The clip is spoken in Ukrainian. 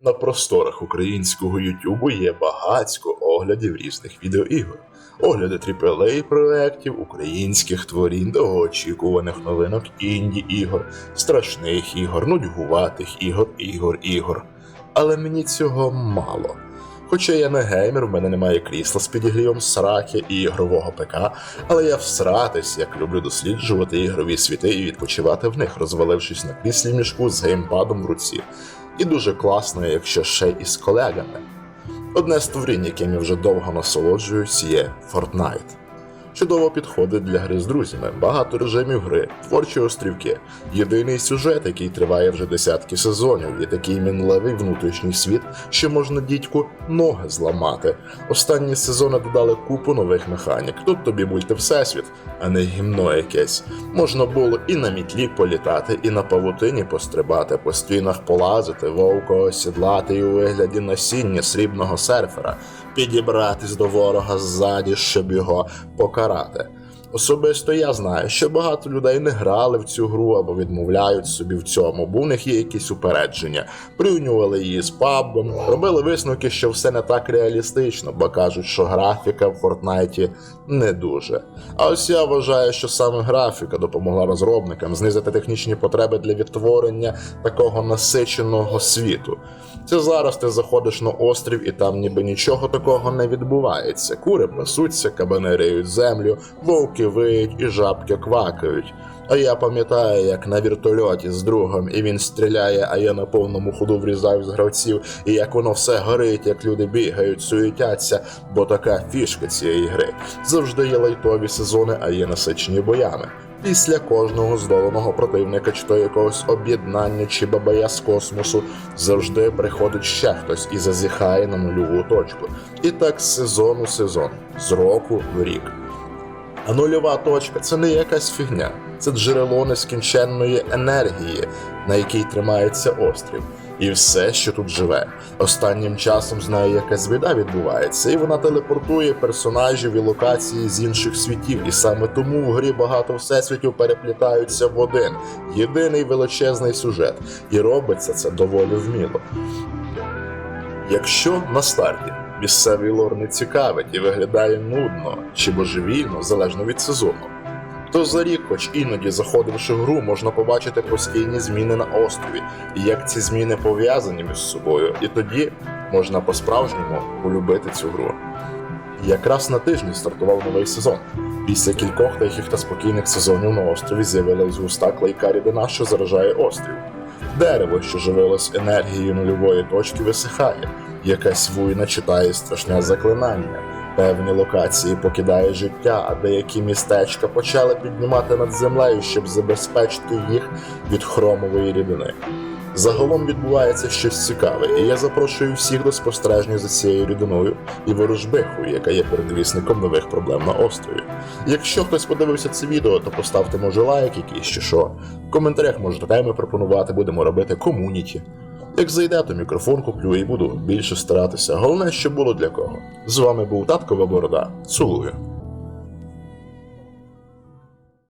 На просторах українського Ютубу є багатько оглядів різних відеоігор, огляди AAA проєктів, українських творінь, довгоочікуваних новинок інді ігор, страшних ігор, нудьгуватих ігор, ігор, ігор. Але мені цього мало. Хоча я не геймер, в мене немає крісла з підігрівом сраки і ігрового ПК, але я всратись, як люблю досліджувати ігрові світи і відпочивати в них, розвалившись на кріслі мішку з геймпадом в руці. І дуже класно, якщо ще й із колегами. Одне з творінь, яким я вже довго насолоджуюсь, є Fortnite. Чудово підходить для гри з друзями, багато режимів гри, творчі острівки, єдиний сюжет, який триває вже десятки сезонів, і такий мінливий внутрішній світ, що можна дідьку ноги зламати. Останні сезони додали купу нових механік. Тут тобі мультивсесвіт, а не гімно якесь. Можна було і на мітлі політати, і на павутині пострибати, по стінах полазити, вовка осідлати і у вигляді насіння срібного серфера, підібратись до ворога ззаді, щоб його parada. Особисто я знаю, що багато людей не грали в цю гру або відмовляють собі в цьому, бо в них є якісь упередження. Порівнювали її з пабом, робили висновки, що все не так реалістично, бо кажуть, що графіка в Фортнайті не дуже. А ось я вважаю, що саме графіка допомогла розробникам знизити технічні потреби для відтворення такого насиченого світу. Це зараз ти заходиш на острів і там ніби нічого такого не відбувається. Кури пасуться, кабани риють землю, вовки виють і жабки квакають. А я пам'ятаю, як на вертольоті з другом, і він стріляє, а я на повному ходу врізаю з гравців, і як воно все горить, як люди бігають, суетяться, бо така фішка цієї гри. Завжди є лайтові сезони, а є насичені боями. Після кожного здоланого противника, чи то якогось об'єднання, чи бабая з космосу, завжди приходить ще хтось і зазіхає на нульову точку. І так з сезону сезон, з року в рік. А нульова точка це не якась фігня, це джерело нескінченної енергії, на якій тримається острів. І все, що тут живе. Останнім часом з нею якась біда відбувається, і вона телепортує персонажів і локації з інших світів. І саме тому в грі багато всесвітів переплітаються в один єдиний величезний сюжет. І робиться це доволі вміло. Якщо на старті місцевий лор не цікавить і виглядає нудно чи божевільно, залежно від сезону, то за рік, хоч іноді заходивши в гру, можна побачити постійні зміни на острові, і як ці зміни пов'язані між собою, і тоді можна по-справжньому полюбити цю гру. Якраз на тижні стартував новий сезон. Після кількох тихих та спокійних сезонів на острові з'явилась густа клейка рідина, що заражає острів. Дерево, що живилось енергією нульової точки, висихає. Якась вуйна читає страшне заклинання. Певні локації покидає життя, а деякі містечка почали піднімати над землею, щоб забезпечити їх від хромової рідини. Загалом відбувається щось цікаве, і я запрошую всіх до спостереження за цією рідиною і ворожбихою, яка є передвісником нових проблем на острові. Якщо хтось подивився це відео, то поставте може лайк якийсь чи що. В коментарях можете теми пропонувати, будемо робити комуніті. Як зайде, то мікрофон куплю і буду більше старатися. Головне, що було для кого. З вами був Таткова Борода. Цілую.